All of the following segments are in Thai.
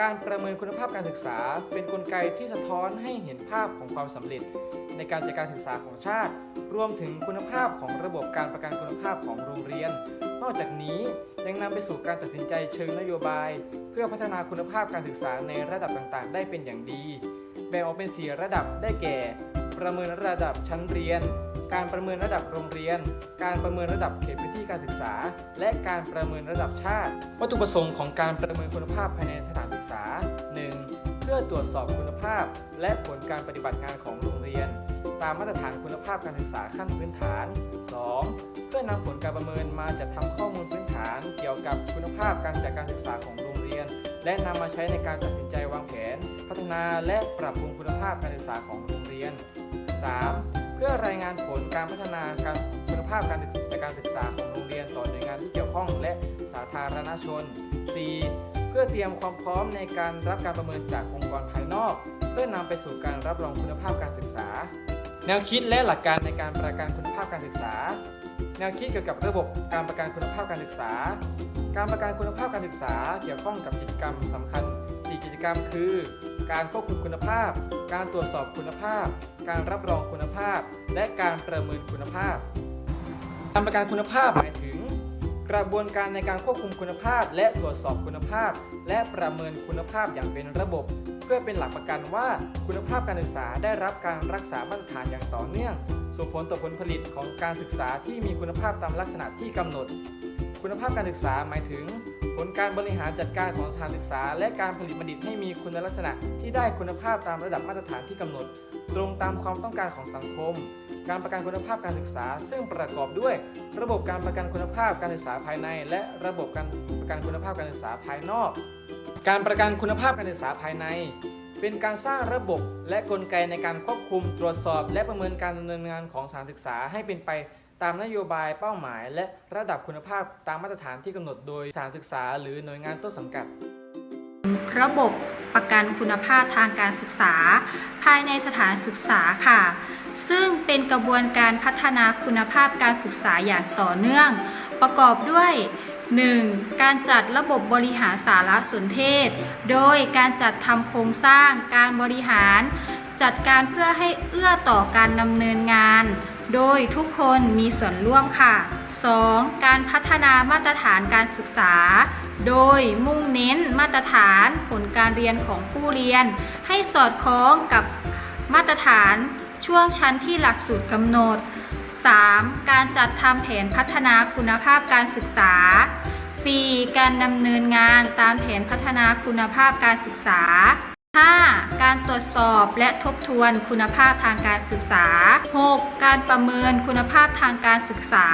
การประเมินคุณภาพการศึกษา เป็นนกลไกที่สะท้อนให้เห็นภาพของความสำเร็จ ในการจัดการศึกษาของชาติ รวมถึงคุณภาพของระบบการประกันคุณภาพของโรงเรียน นอกจากนี้ยังนำไปสู่การตัดสินใจเชิงนโยบาย เพื่อพัฒนาคุณภาพการศึกษาในระดับต่างๆ ได้เป็นอย่างดี แบ่งออกเป็น 4 ระดับได้แก่ ประเมินระดับชั้นเรียน การประเมินระดับโรงเรียน การประเมินระดับเขตพื้นที่การศึกษา และการประเมินระดับชาติ วัตถุประสงค์ของการประเมินคุณภาพภายในสถานศึกษา พื่อตรวจสอบคุณภาพ และผลการปฏิบัติงานของโรงเรียน ตามมาตรฐานคุณภาพการศึกษาขั้นพื้นฐาน 2. เพื่อนำผลการประเมินมาจัดทำข้อมูลพื้นฐาน เกี่ยวกับคุณภาพการจัดการศึกษาของโรงเรียน และนำมาใช้ในการตัดสินใจวางแผน พัฒนาและปรับปรุงคุณภาพการศึกษาของโรงเรียน 3. เพื่อรายงานผลการพัฒนาการคุณภาพการจัดการศึกษาของโรงเรียนต่อหน่วยงานที่เกี่ยวข้องและสาธารณชน 4. เพื่อเตรียมความพร้อมในการรับการประเมินจากองค์กรภายนอก เพื่อนำไปสู่การรับรองคุณภาพการศึกษา แนวคิดและหลักการในการประกันคุณภาพการศึกษา แนวคิดเกี่ยวกับระบบการประกันคุณภาพการศึกษา การประกันคุณภาพการศึกษาเกี่ยวข้องกับกิจกรรมสำคัญ 4 กิจกรรมคือ การควบคุมคุณภาพ การตรวจสอบคุณภาพ การรับรองคุณภาพ และการประเมินคุณภาพการประกันคุณภาพหมาย กระบวนการในการควบคุมคุณภาพ และตรวจสอบคุณภาพ และประเมินคุณภาพอย่างเป็นระบบ เพื่อเป็นหลักประกันว่าคุณภาพการศึกษาได้รับการรักษามาตรฐานอย่างต่อเนื่องส่งผลต่อผลผลิตของการศึกษาที่มีคุณภาพตามลักษณะที่กำหนด คุณภาพการศึกษาหมายถึง ผลการบริหารจัดการของสถานศึกษา และการผลิตบัณฑิตให้มีคุณลักษณะที่ได้คุณภาพตามระดับมาตรฐานที่กำหนด ตรงตามความต้องการของสังคม การประกันคุณภาพการศึกษา ซึ่งประกอบด้วย ระบบการประกันคุณภาพการศึกษาภายใน และระบบการประกันคุณภาพการศึกษาภายนอก การประกันคุณภาพการศึกษาภายในเป็นการสร้างระบบและกลไกในการควบคุมตรวจสอบ และประเมินการดำเนินงานของสถานศึกษาให้เป็นไป ตามนโยบายเป้าหมาย และระดับคุณภาพตามมาตรฐานที่กำหนดโดยสถานศึกษา หรือหน่วยงานต้นสังกัด ระบบประกันคุณภาพทางการศึกษา ภายในสถานศึกษาค่ะ ซึ่งเป็นกระบวนการพัฒนาคุณภาพการศึกษาอย่างต่อเนื่อง ประกอบด้วย 1. การจัดระบบบริหารสารสนเทศ โดยการจัดทำโครงสร้างการบริหาร จัดการเพื่อให้เอื้อต่อการดำเนินงาน โดยทุกคนมีส่วนร่วมค่ะ 2. การพัฒนามาตรฐานการศึกษา โดยมุ่งเน้นมาตรฐานผลการเรียนของผู้เรียน ให้สอดคล้องกับมาตรฐานช่วงชั้นที่หลักสูตรกำหนด 3. การจัดทำแผนพัฒนาคุณภาพการศึกษา 4. การดำเนินงานตามแผนพัฒนาคุณภาพการศึกษา 5. การตรวจสอบและทบทวนคุณภาพทางการศึกษา 6. การประเมินคุณภาพทางการศึกษา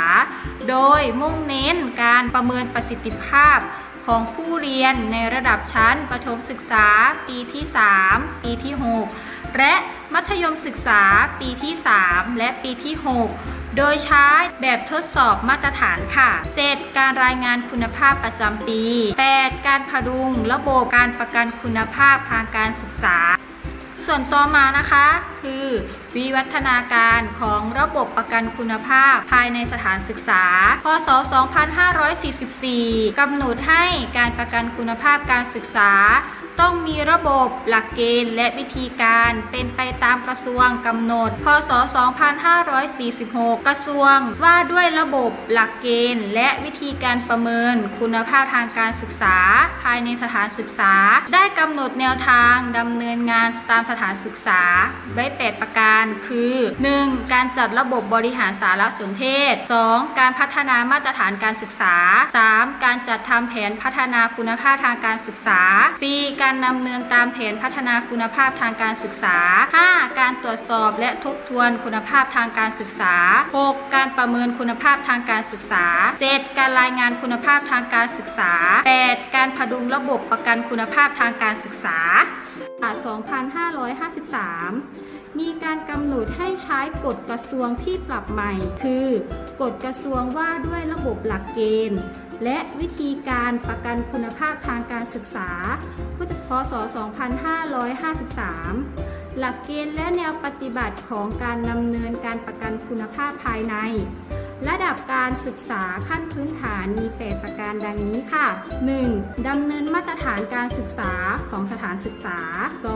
โดยมุ่งเน้นการประเมินประสิทธิภาพของผู้เรียนในระดับชั้นประถมศึกษาปีที่ 3 ปีที่ 6 และมัธยมศึกษาปีที่ 3 และปีที่ 6 โดยใช้แบบทดสอบมาตรฐานค่ะ 7. การรายงานคุณภาพประจำปี 8. การพดุงระบบการประกันคุณภาพทางการศึกษา ส่วนต่อมานะคะ คือวิวัฒนาการของระบบประกันคุณภาพภายในสถานศึกษา พศ 2544 กำหนดให้การประกันคุณภาพการศึกษา ต้องมีระบบหลักเกณฑ์และวิธีการเป็นไปตามกระทรวงกำหนด พศ 2546 กระทรวงว่าด้วยระบบหลักเกณฑ์ และวิธีการประเมินคุณภาพทางการศึกษา ภายในสถานศึกษา ได้กำหนดแนวทางดำเนินงานตามสถานศึกษา ไว้ 8 ประการ คือ 1. การจัดระบบบริหารสารสนเทศ 2. การพัฒนามาตรฐานการศึกษา 3. การจัดทำแผนพัฒนาคุณภาพทางการศึกษา 4. การการดำเนินตามแผนพัฒนาคุณภาพทางการศึกษา 5. การตรวจสอบและทบทวนคุณภาพทางการศึกษา 6. การประเมินคุณภาพทางการศึกษา 7. การรายงานคุณภาพทางการศึกษา 8. การพดุงระบบประกันคุณภาพทางการศึกษา 2553มีการกำหนดให้ใช้กฎกระทรวงที่ปรับใหม่ คือกฎกระทรวงว่าด้วยระบบหลักเกณฑ์ และวิธีการประกันคุณภาพทางการศึกษา พุทธพศ 2553 หลักเกณฑ์และแนวปฏิบัติของการดำเนินการประกันคุณภาพภายใน ระดับการศึกษาขั้นพื้นฐานมี8ประการดังนี้ค่ะ 1. ดำเนินมาตรฐานการศึกษาของสถานศึกษา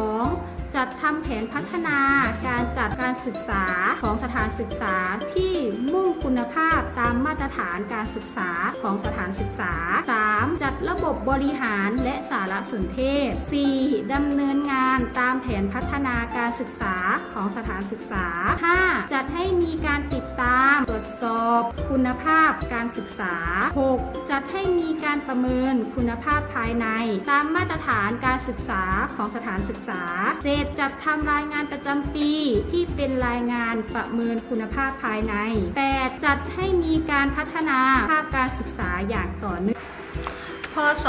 2. จัดทำแผนพัฒนาการจัดการศึกษาของสถานศึกษาที่มุ่งคุณภาพตามมาตรฐานการศึกษาของสถานศึกษา 3. จัดระบบบริหารและสารสนเทศ 4. ดำเนินงานตามแผนพัฒนาการศึกษาของสถานศึกษา 5. จัดให้มีการติดตามตรวจสอบ คุณภาพการศึกษา 6. จัดให้มีการประเมินคุณภาพภายใน ตามมาตรฐานการศึกษาของสถานศึกษา 7. จัดทำรายงานประจำปี ที่เป็นรายงานประเมินคุณภาพภายใน 8. จัดให้มีการพัฒนาภาพการศึกษาอย่างต่อเนื่อง พศ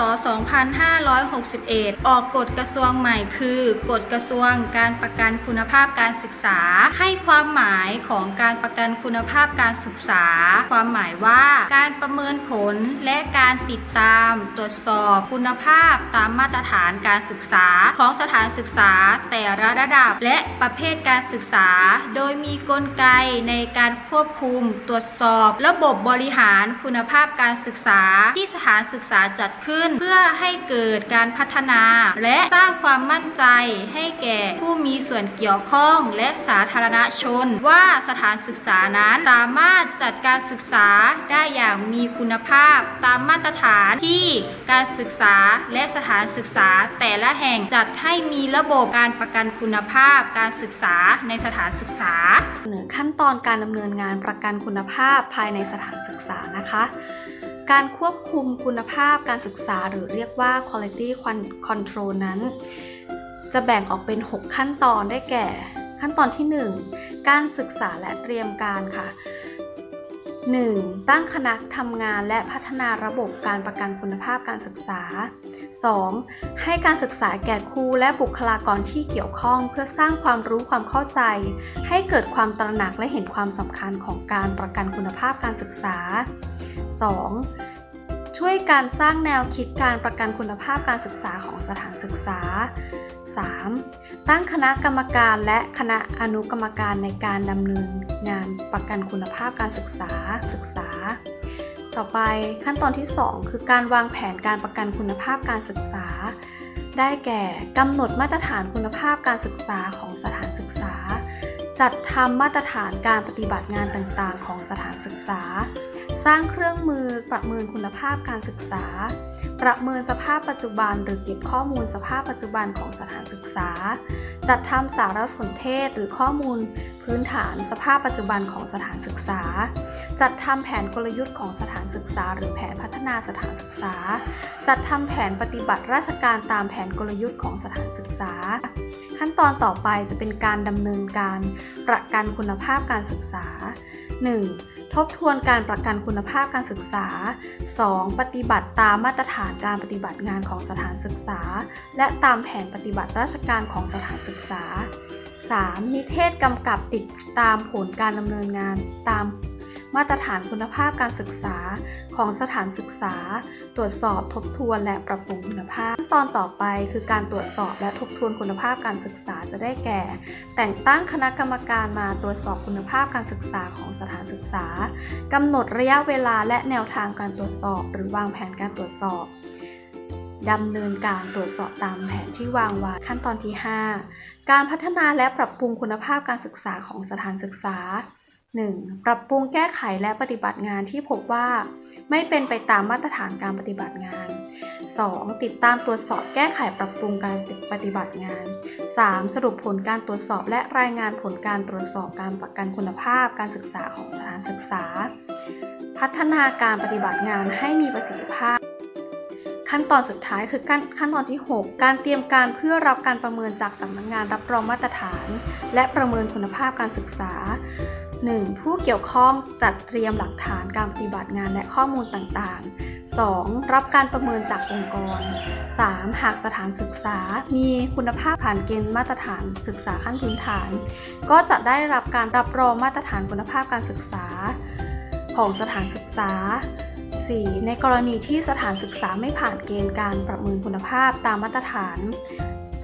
2561 ออกกฎกระทรวงใหม่คือกฎกระทรวงการประกันคุณภาพการศึกษา ให้ความหมายของการประกันคุณภาพการศึกษา ความหมายว่าการประเมินผลและการติดตามตรวจสอบคุณภาพตามมาตรฐานการศึกษาของสถานศึกษาแต่ละระดับและประเภทการศึกษา โดยมีกลไกในการควบคุม ตรวจสอบ ระบบบริหารคุณภาพการศึกษาที่สถานศึกษาจัดขึ้น เพื่อให้เกิดการพัฒนา และสร้างความมั่นใจให้แก่ผู้มีส่วนเกี่ยวข้องและสาธารณชน ว่าสถานศึกษานั้นสามารถจัดการศึกษาได้อย่างมีคุณภาพ ตามมาตรฐานที่การศึกษาและสถานศึกษาแต่ละแห่งจัดให้มีระบบการประกันคุณภาพการศึกษาในสถานศึกษาเสนอขั้นตอนการดำเนินงานประกันคุณภาพภายในสถานศึกษานะคะ การควบคุมคุณภาพการศึกษาหรือเรียกว่า quality control นั้น จะแบ่งออกเป็น 6 ขั้นตอนได้แก่ ขั้นตอนที่ 1 การศึกษาและเตรียมการค่ะ 1. ตั้งคณะทำงานและพัฒนาระบบการประกันคุณภาพการศึกษา 2. ให้การศึกษาแก่ครูและบุคลากรที่เกี่ยวข้องเพื่อสร้างความรู้ความเข้าใจ ให้เกิดความตระหนักและเห็นความสำคัญของการประกันคุณภาพการศึกษา 2. ช่วยการสร้างแนวคิดการประกันคุณภาพการศึกษาของสถานศึกษา 3. ตั้งคณะกรรมการและคณะอนุกรรมการในการดำเนินงานประกันคุณภาพการศึกษาศึกษา ต่อไปขั้นตอนที่ 2 คือการวางแผนการประกันคุณภาพการศึกษา ได้แก่กำหนดมาตรฐานคุณภาพการศึกษาของสถานศึกษา จัดทำมาตรฐานการปฏิบัติงานต่างๆ ของสถานศึกษา สร้างเครื่องมือประเมินคุณภาพการศึกษา ประเมินสภาพปัจจุบัน หรือเก็บข้อมูลสภาพปัจจุบันของสถานศึกษา จัดทำสารสนเทศหรือข้อมูลพื้นฐานสภาพปัจจุบันของสถานศึกษา จัดทำแผนกลยุทธ์ของสถานศึกษา หรือแผนพัฒนาสถานศึกษา จัดทำแผนปฏิบัติราชการตามแผนกลยุทธ์ของสถานศึกษา ขั้นตอนต่อไปจะเป็นการดำเนินการประกันคุณภาพการศึกษา 1. ทบทวนการประกันคุณภาพการศึกษา 2. ปฏิบัติตามมาตรฐานการปฏิบัติงานของสถานศึกษา และตามแผนปฏิบัติราชการของสถานศึกษา 3. นิเทศกำกับติดตามผลการดำเนินงานตาม มาตรฐานคุณภาพการศึกษาของสถานศึกษา ตรวจสอบทบทวนและปรับปรุงคุณภาพขั้นตอนต่อไปคือการตรวจสอบและทบทวนคุณภาพการศึกษาจะได้แก่ แต่งตั้งคณะกรรมการมาตรวจสอบคุณภาพการศึกษาของสถานศึกษากำหนดระยะเวลาและแนวทางการตรวจสอบ หรือวางแผนการตรวจสอบดำเนินการตรวจสอบตามแผนที่วางไว้ขั้นตอนที่ 5 การพัฒนาและปรับปรุงคุณภาพการศึกษาของสถานศึกษา 1. ปรับปรุงแก้ไขและปฏิบัติงานที่พบว่า ไม่เป็นไปตามมาตรฐานการปฏิบัติงาน 2. ติดตามตรวจสอบแก้ไขปรับปรุงการปฏิบัติงาน 3. สรุปผลการตรวจสอบและรายงานผลการตรวจสอบการประกันคุณภาพการศึกษาของสถานศึกษา พัฒนาการปฏิบัติงานให้มีประสิทธิภาพ ขั้นตอนสุดท้ายคือขั้นขั้นตอนที่ 6 การเตรียมการเพื่อรับการประเมินจากสำนักงงานรับรองมาตรฐาน และประเมินคุณภาพการศึกษา 1. ผู้เกี่ยวข้องจัดเตรียมหลักฐานการปฏิบัติงานและข้อมูลต่างๆ 2. รับการประเมินจากองค์กร 3. หากสถานศึกษา มีคุณภาพผ่านเกณฑ์มาตรฐานศึกษาขั้นพื้นฐาน ก็จะได้รับการรับรองมาตรฐานคุณภาพการศึกษา ของสถานศึกษา 4. ในกรณีที่สถานศึกษาไม่ผ่านเกณฑ์การประเมินคุณภาพตามมาตรฐาน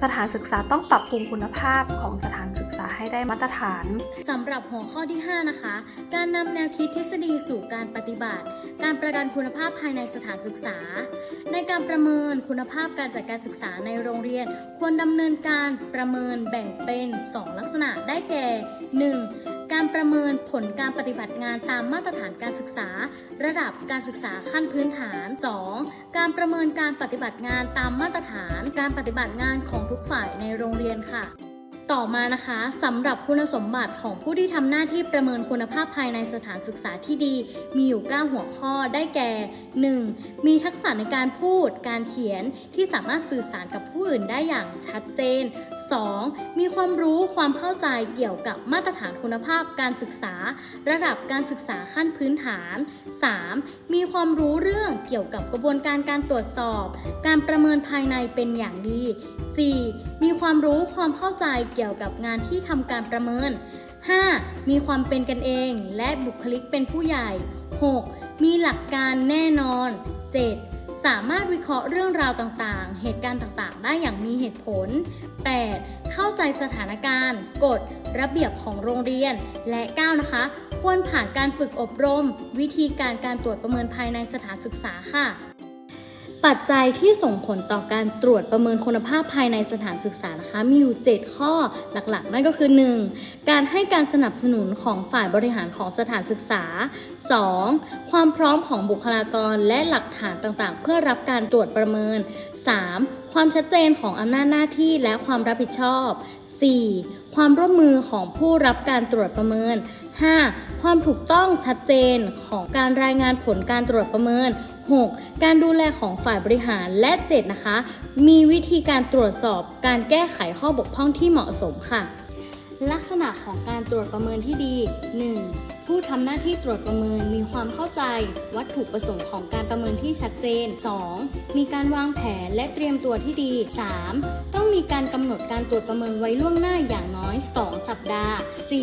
สถานศึกษาต้องปรับปรุงคุณภาพของสถานศึกษาให้ได้มาตรฐานสำหรับหัวข้อที่ 5 นะคะ การนำแนวคิดทฤษฎีสู่การปฏิบัติ การประกันคุณภาพภายในสถานศึกษา ในการประเมินคุณภาพการจัดการศึกษาในโรงเรียน ควรดำเนินการประเมินแบ่งเป็น 2 ลักษณะได้แก่ 1. การประเมินผลการปฏิบัติงานตามมาตรฐานการศึกษา ระดับการศึกษาขั้นพื้นฐาน 2. การประเมินการปฏิบัติงานตามมาตรฐาน การปฏิบัติงานของทุกฝ่ายในโรงเรียนค่ะ ต่อมานะคะสำหรับคุณสมบัติของผู้ที่ทำหน้าที่ประเมินคุณภาพภายในสถานศึกษาที่ดี มีอยู่ 9 หัวข้อได้แก่ 1. มีทักษะในการพูด การเขียนที่สามารถสื่อสารกับผู้อื่นได้อย่างชัดเจน 2. มีความรู้ความเข้าใจเกี่ยวกับมาตรฐานคุณภาพการศึกษา ระดับการศึกษาขั้นพื้นฐาน 3. มีความรู้เรื่องเกี่ยวกับกระบวนการการตรวจสอบ การประเมินภายในเป็นอย่างดี 4. มีความรู้ความเข้าใจเกี่ยวกับงานที่ทำการประเมิน 5. มีความเป็นกันเองและบุคลิกเป็นผู้ใหญ่ 6. มีหลักการแน่นอน 7. สามารถวิเคราะห์เรื่องราวต่างๆ เหตุการณ์ต่างๆ ได้อย่างมีเหตุผล 8. เข้าใจสถานการณ์ กฎ ระเบียบของโรงเรียน และ 9 นะคะ ควรผ่านการฝึกอบรม วิธีการการตรวจประเมินภายในสถานศึกษาค่ะ ปัจจัยที่ส่งผลต่อการตรวจประเมินคุณภาพภายในสถานศึกษานะคะ มีอยู่ 7 ข้อหลักๆ นั่นก็คือ 1. การให้การสนับสนุนของฝ่ายบริหารของสถานศึกษา 2. ความพร้อมของบุคลากรและหลักฐานต่างๆ เพื่อรับการตรวจประเมิน 3. ความชัดเจนของอำนาจหน้าที่และความรับผิดชอบ 4. ความร่วมมือของผู้รับการตรวจประเมิน 5. ความถูกต้องชัดเจนของการรายงานผลการตรวจประเมิน 6. การดูแลของฝ่ายบริหารและ 7 นะคะ มีวิธีการตรวจสอบการแก้ไขข้อบกพร่องที่เหมาะสมค่ะ ลักษณะของการตรวจประเมินที่ดี 1. ผู้ทำหน้าที่ตรวจประเมินมีความเข้าใจ วัตถุประสงค์ของการประเมินที่ชัดเจน 2. มีการวางแผนและเตรียมตัวที่ดี 3. ต้องมีการกำหนดการตรวจประเมินไว้ล่วงหน้าอย่างน้อย 2 สัปดาห์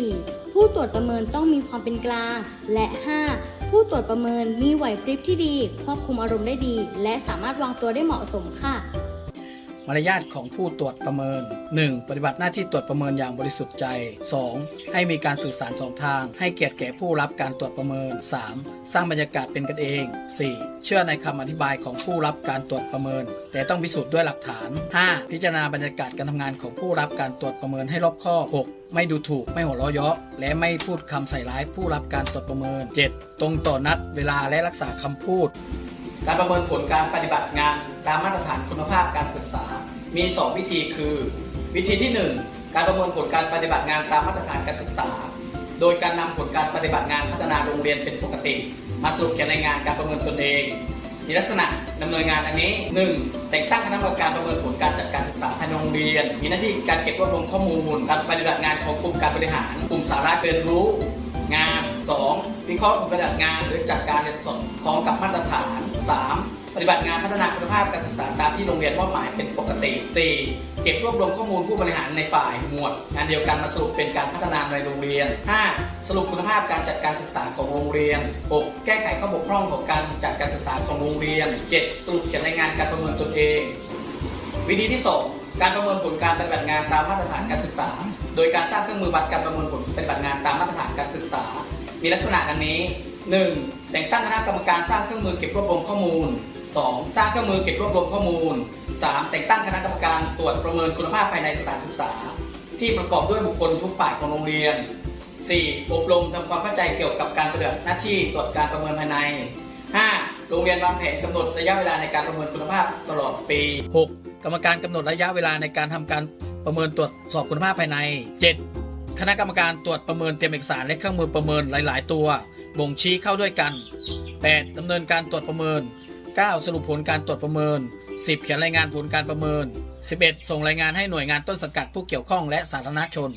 4. ผู้ตรวจประเมินต้องมีความเป็นกลาง และ 5. ผู้ตรวจประเมินมีไหวพริบที่ดี ควบคุมอารมณ์ได้ดี และสามารถวางตัวได้เหมาะสมค่ะ มารยาทของผู้ตรวจประเมิน 1. ปฏิบัติหน้าที่ตรวจประเมินอย่างบริสุทธิ์ใจ 2. ให้มีการสื่อสารสองทาง ให้เกียรติแก่ผู้รับการตรวจประเมิน 3. สร้างบรรยากาศเป็นกันเอง 4. เชื่อในคำอธิบายของผู้รับการตรวจประเมิน แต่ต้องพิสูจน์ด้วยหลักฐาน 5. พิจารณาบรรยากาศการทำงานของผู้รับการตรวจประเมินให้รอบคอบ 6. ไม่ดูถูกไม่หัวเราะเยาะและไม่พูดคำใส่ร้ายผู้รับการตรวจประเมิน 7. ตรงต่อนัดเวลาและรักษาคำพูด การประเมินผลการปฏิบัติงานตามมาตรฐานคุณภาพการศึกษา มี 2 วิธีคือ วิธีที่ 1 การประเมินผลการปฏิบัติงานตามมาตรฐานการศึกษา โดยการนำผลการปฏิบัติงานพัฒนาโรงเรียนเป็นปกติ มาสรุปเขียนรายงานการประเมินตนเองมีลักษณะดำเนินงานอันนี้ 1. แต่งตั้งคณะกรรมการประเมินผลการจัดการศึกษาภายในโรงเรียน มีหน้าที่การเก็บรวบรวมข้อมูล การปฏิบัติงานของกลุ่มการบริหาร กลุ่มสาระเรียนรู้ งาน 2. วิเคราะห์ผลปฏิบัติงานหรือจัดการเรียนสดพร้อมกับมาตรฐาน 3. ปฏิบัติงานพัฒนาคุณภาพการศึกษาตามที่โรงเรียนมอบหมายเป็นปกติ 4. เก็บรวบรวมข้อมูลผู้บริหารในฝ่ายหมวดงานเดียวกันมาสรุปเป็นการพัฒนาในโรงเรียน 5. สรุปคุณภาพการจัดการศึกษาของโรงเรียน 6. แก้ไขข้อบกพร่องของการจัดการศึกษาของโรงเรียน 7. สรุปเขียนรายงานการประเมินตนเอง วิธีที่ 2 การประเมินผลการปฏิบัติงานตามมาตรฐานการศึกษา โดยการสร้างเครื่องมือวัดการประเมินผลปฏิบัติงานตามมาตรฐานการศึกษา มีลักษณะดังนี้ 1. แต่งตั้งคณะกรรมการสร้างเครื่องมือเก็บรวบรวมข้อมูล 2. สร้างเครื่องมือเก็บรวบรวมข้อมูล 3. แต่งตั้งคณะกรรมการตรวจประเมินคุณภาพภายในสถานศึกษา ที่ประกอบด้วยบุคคลทุกฝ่ายของโรงเรียน 4. อบรมทำความเข้าใจเกี่ยวกับการปฏิบัติหน้าที่ตรวจการประเมินภายใน 5. โรงเรียนวางแผนกำหนดระยะเวลาในการประเมินคุณภาพตลอดปี 6. กรรมการกำหนดระยะเวลาในการทำการ ประเมินตรวจสอบคุณภาพภายใน 7. คณะกรรมการตรวจประเมินเตรียมเอกสารและเครื่องมือประเมินหลาย ๆ ตัว บ่งชี้เข้าด้วยกัน 8. ดำเนินการตรวจประเมิน 9. สรุปผลการตรวจประเมิน 10. เขียนรายงานผลการประเมิน 11. ส่งรายงานให้หน่วยงานต้นสังกัดผู้เกี่ยวข้องและสาธารณชน